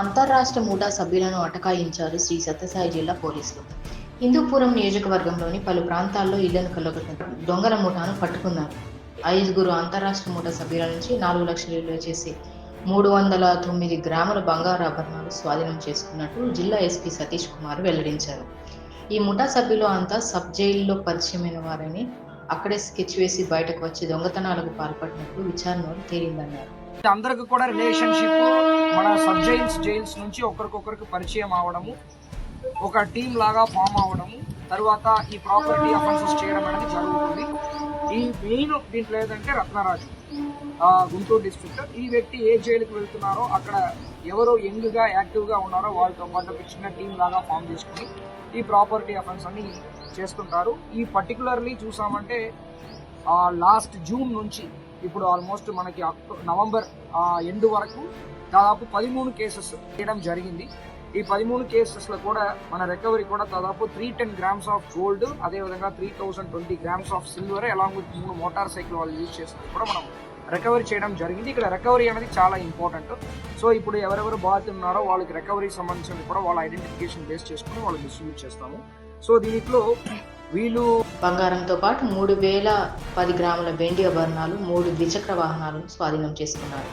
అంతర్రాష్ట్ర మూటా సభ్యులను అటకాయించారు శ్రీ సత్యసాయి జిల్లా పోలీసులు. హిందూపురం నియోజకవర్గంలోని పలు ప్రాంతాల్లో ఇళ్ళను కలగొట్టిన దొంగల ముఠాను పట్టుకున్నారు. ఐదుగురు అంతర్రాష్ట్ర ముఠా సభ్యుల నుంచి నాలుగు లక్షల విలువ చేసి మూడు వందల తొమ్మిది గ్రాముల బంగారు ఆభరణాలు స్వాధీనం చేసుకున్నట్టు జిల్లా ఎస్పీ సతీష్ కుమార్ వెల్లడించారు. ఈ ముఠా సభ్యులు అంతా సబ్ జైల్లో పరిచయమైన వారని అక్కడే స్కెచ్ వేసి బయటకు వచ్చి దొంగతనాలకు పాల్పడినట్లు విచారణలో తేలిందన్నారు. అందరికి కూడా రిలేషన్షిప్ మన సబ్ జైల్స్ జైల్స్ నుంచి ఒకరికొకరికి పరిచయం అవడము ఒక టీం లాగా ఫామ్ అవడము తర్వాత ఈ ప్రాపర్టీ అఫెన్సెస్ చేయడం అనేది జరుగుతుంది. ఈ మెయిన్ దీంట్లో ఏదంటే రత్నరాజు గుంటూరు డిస్ట్రిక్ట్. ఈ వ్యక్తి ఏ జైలుకి వెళ్తున్నారో అక్కడ ఎవరు యంగ్ యాక్టివ్గా ఉన్నారో వాళ్ళతో పాటు ఒక చిన్న టీం లాగా ఫామ్ చేసుకుని ఈ ప్రాపర్టీ అఫెన్స్ అని చేస్తుంటారు ఈ పర్టికులర్లీ చూసామంటే లాస్ట్ జూన్ నుంచి ఇప్పుడు ఆల్మోస్ట్ మనకి అక్టో నవంబర్ ఎండ్ వరకు దాదాపు పదిమూడు కేసెస్ చేయడం జరిగింది. ఈ పదిమూడు కేసెస్లో కూడా మన రికవరీ కూడా దాదాపు three ten grams of gold అదేవిధంగా three thousand twenty grams of silver along with మూడు మోటార్ సైకిల్ వాళ్ళు యూజ్ చేసినది కూడా మనం రికవరీ చేయడం జరిగింది. ఇక్కడ రికవరీ అనేది చాలా ఇంపార్టెంట్ సో ఇప్పుడు ఎవరెవరు బాధితున్నారో వాళ్ళకి రికవరీ సంబంధించిన కూడా వాళ్ళ ఐడెంటిఫికేషన్ బేస్ చేసుకుని వాళ్ళు డిస్ట్రిబ్యూట్ చేస్తాము. సో దీంట్లో వీళ్ళు బంగారంతో పాటు మూడు వేల పది గ్రాముల వెండి ఆభరణాలు మూడు ద్విచక్ర వాహనాలను స్వాధీనం చేసుకున్నారు.